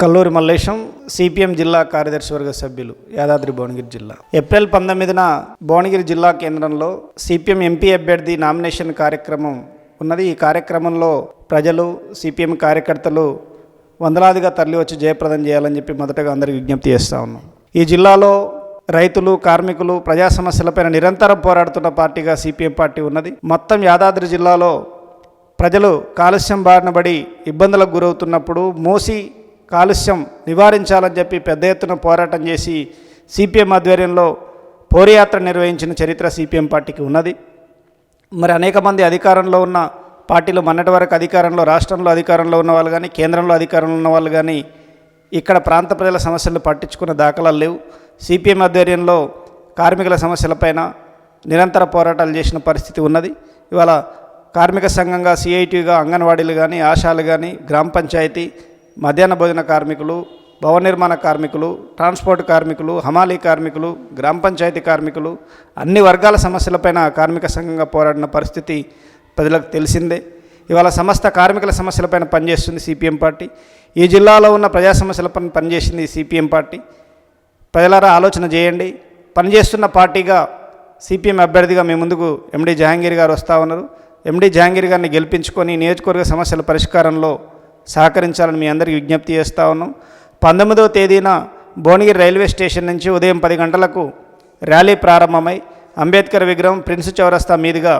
Kalluri Mallesham CPM జిల్లా కార్యదర్శి వర్గ సభ్యులు యాదాద్రి భువనగిరి జిల్లా. ఏప్రిల్ పంతొమ్మిదిన భువనగిరి జిల్లా కేంద్రంలో సిపిఎం ఎంపీ అభ్యర్థి నామినేషన్ కార్యక్రమం ఉన్నది. ఈ కార్యక్రమంలో ప్రజలు సిపిఎం కార్యకర్తలు వందలాదిగా తరలి వచ్చి జయప్రదం చేయాలని చెప్పి మొదటగా అందరికి విజ్ఞప్తి చేస్తా ఉన్నాం. ఈ జిల్లాలో రైతులు కార్మికులు ప్రజా సమస్యలపైన నిరంతరం పోరాడుతున్న పార్టీగా సిపిఎం పార్టీ ఉన్నది. మొత్తం యాదాద్రి జిల్లాలో ప్రజలు కాలుష్యం బారినబడి ఇబ్బందులకు గురవుతున్నప్పుడు మోసి కాలుష్యం నివారించాలని చెప్పి పెద్ద ఎత్తున పోరాటం చేసి సిపిఎం ఆధ్వర్యంలో పోరయాత్ర నిర్వహించిన చరిత్ర సిపిఎం పార్టీకి ఉన్నది. మరి అనేక మంది అధికారంలో ఉన్న పార్టీలు మొన్నటి వరకు అధికారంలో రాష్ట్రంలో అధికారంలో ఉన్న వాళ్ళు కానీ కేంద్రంలో అధికారంలో ఉన్న వాళ్ళు కానీ ఇక్కడ ప్రాంత ప్రజల సమస్యలు పట్టించుకున్న దాఖలాలు లేవు. సిపిఎం ఆధ్వర్యంలో కార్మికుల సమస్యలపైన నిరంతర పోరాటాలు చేసిన పరిస్థితి ఉన్నది. ఇవాళ కార్మిక సంఘంగా సిఐటిగా అంగన్వాడీలు కానీ ఆశాలు కానీ గ్రామ పంచాయతీ మధ్యాహ్న భోజన కార్మికులు భవన నిర్మాణ కార్మికులు ట్రాన్స్పోర్ట్ కార్మికులు హమాలీ కార్మికులు గ్రామ పంచాయతీ కార్మికులు అన్ని వర్గాల సమస్యలపైన కార్మిక సంఘంగా పోరాడిన పరిస్థితి ప్రజలకు తెలిసిందే. ఇవాళ సమస్త కార్మికుల సమస్యలపైన పనిచేస్తుంది సిపిఎం పార్టీ. ఈ జిల్లాలో ఉన్న ప్రజా సమస్యలపైన పనిచేసింది సిపిఎం పార్టీ. ప్రజలారా ఆలోచన చేయండి. పనిచేస్తున్న పార్టీగా సిపిఎం అభ్యర్థిగా మీ ముందుకు ఎండి జహాంగీర్ గారు వస్తూ ఉన్నారు. ఎండి జహాంగీర్ గారిని గెలిపించుకొని నియోజకవర్గ సమస్యల పరిష్కారంలో సహకరించాలని మీ అందరికీ విజ్ఞప్తి చేస్తూ ఉన్నాం. పంతొమ్మిదవ తేదీన భువనగిరి రైల్వే స్టేషన్ నుంచి ఉదయం పది గంటలకు ర్యాలీ ప్రారంభమై అంబేద్కర్ విగ్రహం ప్రిన్స్ చౌరస్తా మీదుగా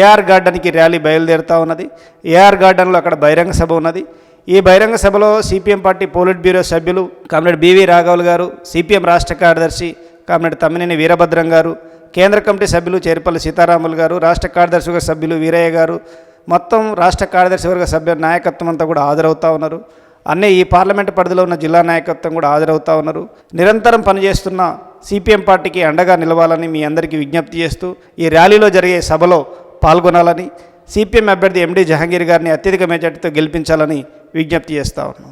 ఏఆర్ గార్డెన్కి ర్యాలీ బయలుదేరుతూ ఉన్నది. ఏఆర్ గార్డెన్లో అక్కడ బహిరంగ సభ ఉన్నది. ఈ బహిరంగ సభలో సిపిఎం పార్టీ పోలిట్ బ్యూరో సభ్యులు కామ్రేడ్ బివి రాఘవులు గారు సిపిఎం రాష్ట్ర కార్యదర్శి కామ్రేడ్ తమ్మినేని వీరభద్రం గారు కేంద్ర కమిటీ సభ్యులు చేరిపల్లి సీతారాములు గారు రాష్ట్ర కార్యదర్శి సభ్యులు వీరయ్య గారు మొత్తం రాష్ట్ర కార్యదర్శి వర్గ సభ్యుల నాయకత్వం అంతా కూడా హాజరవుతూ ఉన్నారు. అన్నీ ఈ పార్లమెంట్ పరిధిలో ఉన్న జిల్లా నాయకత్వం కూడా హాజరవుతూ ఉన్నారు. నిరంతరం పనిచేస్తున్న సిపిఎం పార్టీకి అండగా నిలవాలని మీ అందరికీ విజ్ఞప్తి చేస్తూ ఈ ర్యాలీలో జరిగే సభలో పాల్గొనాలని సిపిఎం అభ్యర్థి ఎండి జహంగీర్ గారిని అత్యధిక మెజార్టీతో గెలిపించాలని విజ్ఞప్తి చేస్తా ఉన్నాం.